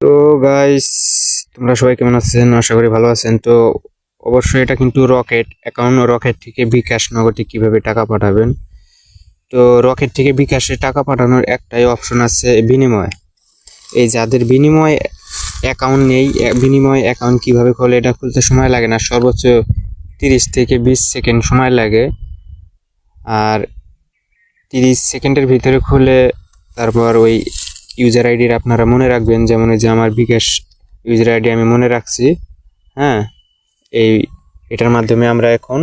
তো গাইস তোমরা সবাই কেমন আছেন? আশা করি ভালো আছেন। তো অবশ্যই এটা কিন্তু রকেট অ্যাকাউন্ট রকেট থেকে বিকাশ নগদে কীভাবে টাকা পাঠাবেন? তো রকেট থেকে বিকাশে টাকা পাঠানোর একটাই অপশন আছে বিনিময়। এই যাদের বিনিময় অ্যাকাউন্ট নেই বিনিময় অ্যাকাউন্ট কীভাবে খোলে এটা খুলতে সময় লাগে না। সর্বোচ্চ তিরিশ থেকে বিশ সেকেন্ড সময় লাগে। আর তিরিশ সেকেন্ডের ভিতরে খুলে তারপর ওই ইউজার আইডির আপনারা মনে রাখবেন, যেমন যে আমার বিকাশ ইউজার আইডি আমি মনে রাখছি হ্যাঁ? এই, এটার মাধ্যমে আমরা এখন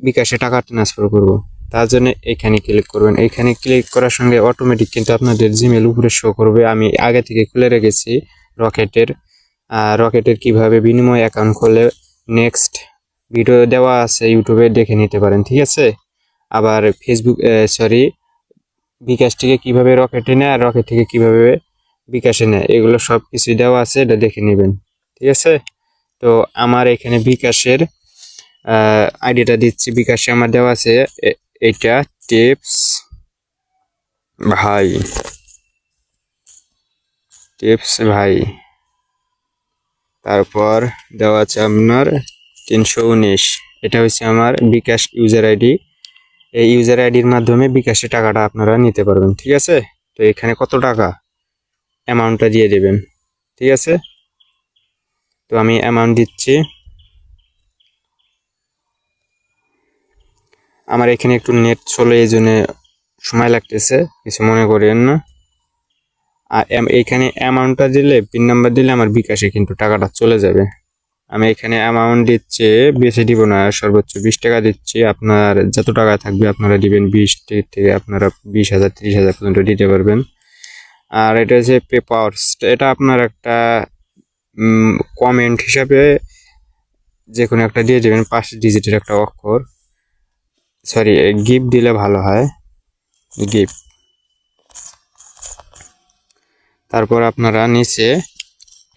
বিকাশে টাকা ট্রান্সফার করব। তার জন্য এখানে ক্লিক করবেন। এখানে ক্লিক করার সঙ্গে অটোমেটিক কিন্তু আপনাদের জিমেল উপরে শো করবে। আমি আগে থেকে খুলে রেখেছি রকেটের। রকেটের কীভাবে বিনিময় অ্যাকাউন্ট খুলে নেক্সট ভিডিও দেওয়া আছে, ইউটিউবে দেখে নিতে পারেন, ঠিক আছে? আবার ফেসবুক সরি বিকাশ থেকে কীভাবে রকেটে নেয় আর রকেট থেকে কীভাবে বিকাশে নেয়, এগুলো সব কিছু দেওয়া আছে, এটা দেখে নেবেন, ঠিক আছে? তো আমার এখানে বিকাশের আইডিটা দিচ্ছি, বিকাশে আমার দেওয়া আছে এটা টিপস ভাই টিপস ভাই, তারপর দেওয়া আছে আপনার তিনশো উনিশ, এটা হচ্ছে আমার বিকাশ ইউজার আইডি এই ইউজার আইডির মাধ্যমে বিকাশে টাকাটা আপনারা নিতে পারবেন, ঠিক আছে? তো এখানে কত টাকা অ্যামাউন্টটা দিয়ে দেবেন, ঠিক আছে? তো আমি অ্যামাউন্ট দিচ্ছি। আমার এখানে একটু নেট চলে এই জন্য সময় লাগতেছে, কিছু মনে করেন না। আর এইখানে অ্যামাউন্টটা দিলে পিন নাম্বার দিলে আমার বিকাশে কিন্তু টাকাটা চলে যাবে। আমি এখানে অ্যামাউন্ট দিচ্ছি, বেশি দিব না, সর্বোচ্চ বিশ টাকা দিচ্ছি। আপনার যত টাকা থাকবে, আপনারা দিবেন বিশ থেকে আপনারা বিশ হাজার, তিরিশ হাজার পর্যন্ত দিতে পারবেন। আর এটা হচ্ছে পেপারস এটা আপনার একটা কমেন্ট হিসাবে যে কোনো একটা দিয়ে দেবেন, পাঁচ ডিজিটের একটা অক্ষর। সরি গিফট দিলে ভালো হয়। গিফট তারপর আপনারা নিচে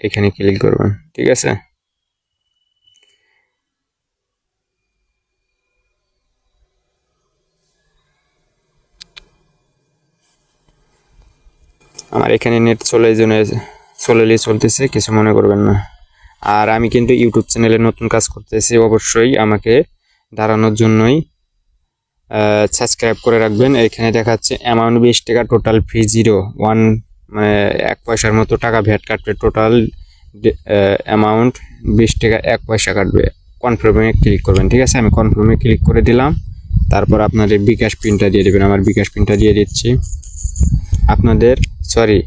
এখানে ক্লিক করবেন, ঠিক আছে? আমার এখানে নেট চলে এই চলেলেই চলতেছে, কিছু মনে করবেন না। আর আমি কিন্তু ইউটিউব চ্যানেলে নতুন কাজ করতেছি, অবশ্যই আমাকে দাঁড়ানোর জন্যই সাবস্ক্রাইব করে রাখবেন। এখানে দেখাচ্ছে অ্যামাউন্ট বিশ টাকা টোটাল ফি জিরো ওয়ান মানে এক পয়সার মতো টাকা ভ্যাট কাটবে টোটাল অ্যামাউন্ট বিশ টাকা এক পয়সা কাটবে। কনফার্মে ক্লিক করবেন, ঠিক আছে? আমি কনফার্মে ক্লিক করে দিলাম। তারপর আপনাদের বিকাশ পিনটা দিয়ে দেবেন। আমার বিকাশ পিনটা দিয়ে দিচ্ছি। আপনাদের সরি